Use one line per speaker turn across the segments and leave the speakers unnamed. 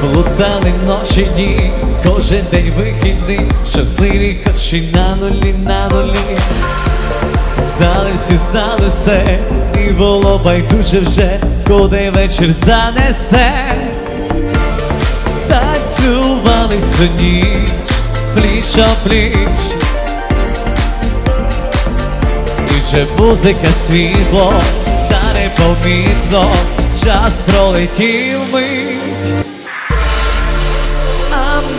Плутали ночі дні, кожен день вихідний, щасливі хоч і на нулі, на нулі. Знали всі, знали все, і було байдуже вже, куди вечір занесе. Танцювали всю ніч, пліч о пліч. І вже музика світло, та непомітно, час пролетів мить.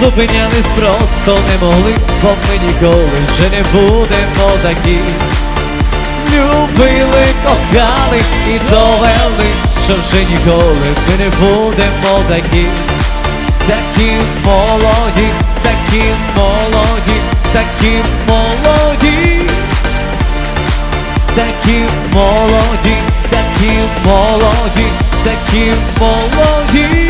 Зупинялись, просто не могли, бо ми ніколи вже не будемо такі. Любили, кохали і довели, що вже ніколи ми не будемо такі. Такі молоді, такі молоді, такі молоді, такі молоді, такі молоді, такі молоді.